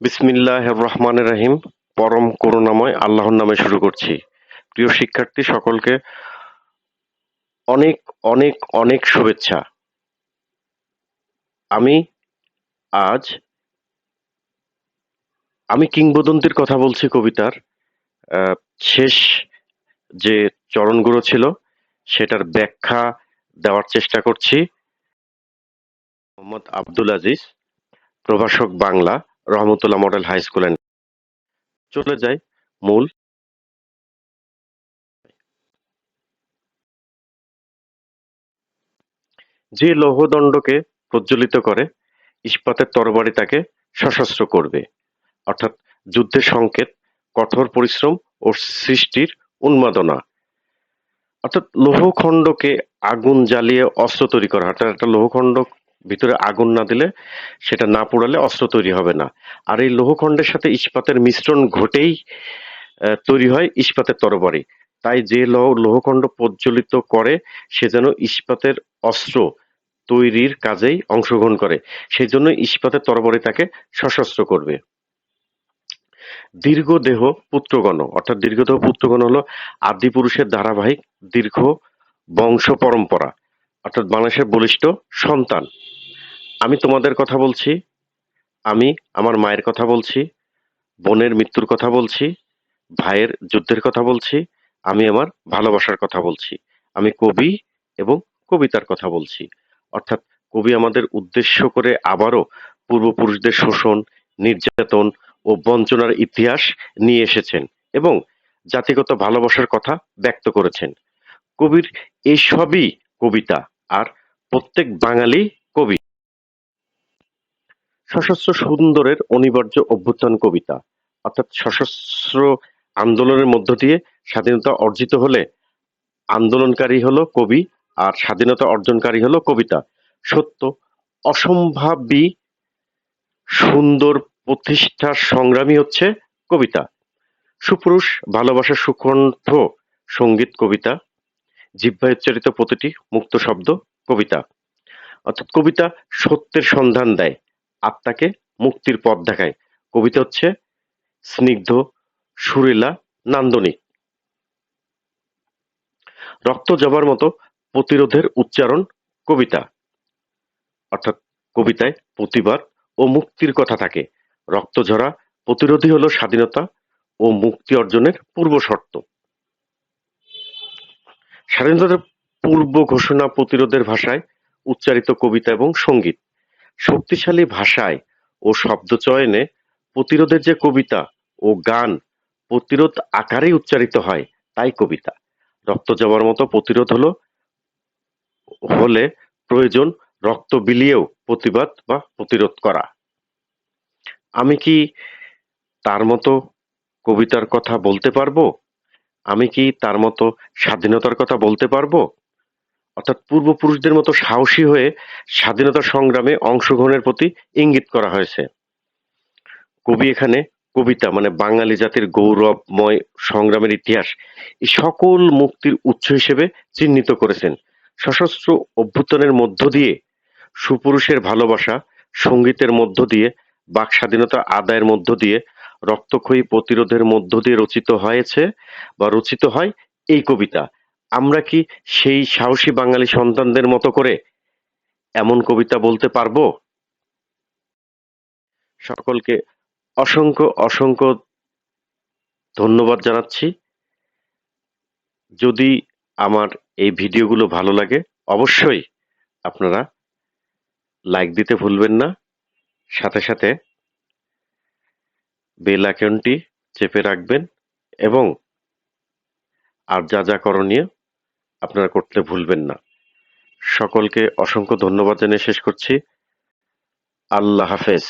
বিসমিল্লাহ রহমান রাহিম। পরম করুণাময় আল্লাহর নামে শুরু করছি। প্রিয় শিক্ষার্থী, সকলকে অনেক অনেক অনেক শুভেচ্ছা। আমি আজ আমি কিংবদন্তির কথা বলছি কবিতার। শেষ যে চরণগুলো ছিল, সেটার ব্যাখ্যা দেওয়ার চেষ্টা করছি। মোহাম্মদ আব্দুল আজিজ, প্রভাষক Bangla. Rahmatullah model high school and চলে যাই মূল। যে লৌহদণ্ডকে প্রজ্বলিত করে, ইস্পাতের তরবারি তাকে সশস্ত্র করবে। অর্থাৎ যুদ্ধের সংকেত, কঠোর পরিশ্রম ও সৃষ্টির উন্মাদনা। অর্থাৎ লৌহখণ্ডকে আগুন জ্বালিয়ে অস্ত্র তৈরি করা, অর্থাৎ একটা লৌহখণ্ড ভিতরে আগুন না দিলে সেটা না পোড়ালে অস্ত্র তৈরি হবে না। আর এই লৌহখণ্ডের সাথে ইস্পাতের মিশ্রণ ঘটেই তৈরি হয় ইস্পাতের তরবারি। তাই যে লৌহ লৌহখণ্ড প্রজ্বলিত করে, সে যেন ইস্পাতের অস্ত্র তৈরির কাজেই অংশগ্রহণ করে। সেই জন্য ইস্পাতের তরবারি তাকে সশস্ত্র করবে। দীর্ঘদেহ পুত্রগণ, অর্থাৎ দীর্ঘদেহ পুত্রগণ হলো আদি পুরুষের ধারাবাহিক দীর্ঘ বংশ পরম্পরা, অর্থাৎ বাংলাদেশের বলিষ্ঠ সন্তান। আমি তোমাদের কথা বলছি, আমি আমার মায়ের কথা বলছি, বোনের মৃত্যুর কথা বলছি, ভাইয়ের যুদ্ধের কথা বলছি, আমি আমার ভালোবাসার কথা বলছি, আমি কবি এবং কবিতার কথা বলছি। অর্থাৎ কবি আমাদের উদ্দেশ্য করে আবারও পূর্বপুরুষদের শোষণ, নির্যাতন ও বঞ্চনার ইতিহাস নিয়ে এসেছেন এবং জাতিগত ভালোবাসার কথা ব্যক্ত করেছেন। কবির এইসবই কবিতা, আর প্রত্যেক বাঙালি সশস্ত্র সুন্দরের অনিবার্য অভ্যুত্থান কবিতা, অর্থাৎ সশস্ত্র আন্দোলনের মধ্য দিয়ে স্বাধীনতা অর্জিত হলে আন্দোলনকারী হলো কবি আর স্বাধীনতা অর্জনকারী হলো কবিতা। সত্য, অসম্ভাবী, সুন্দর প্রতিষ্ঠার সংগ্রামী হচ্ছে কবিতা। সুপুরুষ ভালোবাসার সুকণ্ঠ সংগীত কবিতা জিহ্বায় উচ্চারিত প্রতিটি মুক্ত শব্দ কবিতা। অর্থাৎ কবিতা সত্যের সন্ধান দেয়। আত্মাকে মুক্তির পথ দেখায়। কবিতা হচ্ছে স্নিগ্ধ, সুরেলা, নান্দনিক। রক্ত জবার মতো প্রতিরোধের উচ্চারণ কবিতা। অর্থাৎ কবিতায় প্রতিবাদ ও মুক্তির কথা থাকে। রক্ত ঝরা প্রতিরোধী হলো স্বাধীনতা ও মুক্তি অর্জনের পূর্ব শর্ত। স্বাধীনতার পূর্ব ঘোষণা প্রতিরোধের ভাষায় উচ্চারিত কবিতা এবং সংগীত। শক্তিশালী ভাষায় ও শব্দচয়নে প্রতিরোধের যে কবিতা ও গান প্রতিরোধ আকারেই উচ্চারিত হয়, তাই কবিতা। রক্ত যাওয়ার মতো প্রতিরোধ হলো, হলে প্রয়োজন রক্ত বিলিয়েও প্রতিবাদ বা প্রতিরোধ করা। আমি কি তার মতো কবিতার কথা বলতে পারব? আমি কি তার মতো স্বাধীনতার কথা বলতে পারব? অর্থাৎ পূর্বপুরুষদের মতো সাহসী হয়ে স্বাধীনতা সংগ্রামে অংশগ্রহণের প্রতি ইঙ্গিত করা হয়েছে। কবি এখানে কবিতা মানে বাঙালি জাতির গৌরবময় সংগ্রামের ইতিহাস, এই সকল মুক্তির উৎস হিসেবে চিহ্নিত করেছেন। সশস্ত্র অভ্যুত্থানের মধ্য দিয়ে, সুপুরুষের ভালোবাসা সঙ্গীতের মধ্য দিয়ে, বাক স্বাধীনতা আদায়ের মধ্য দিয়ে, রক্তক্ষয়ী প্রতিরোধের মধ্য দিয়ে রচিত হয়েছে বা রচিত হয় এই কবিতা। আমরা কি সেই সাহসী বাঙালি সন্তানদের মতো করে এমন কবিতা বলতে পারব? সকলকে অসংখ্য অসংখ্য ধন্যবাদ জানাচ্ছি। যদি আমার এই ভিডিওগুলো ভালো লাগে, অবশ্যই আপনারা লাইক দিতে ভুলবেন না। সাথে সাথে বেল আইকনটি চেপে রাখবেন এবং আর যা যা করণীয় আপনারা করতে ভুলবেন না। সকলকে অসংখ্য ধন্যবাদ জানিয়ে শেষ করছি। আল্লাহ হাফেজ।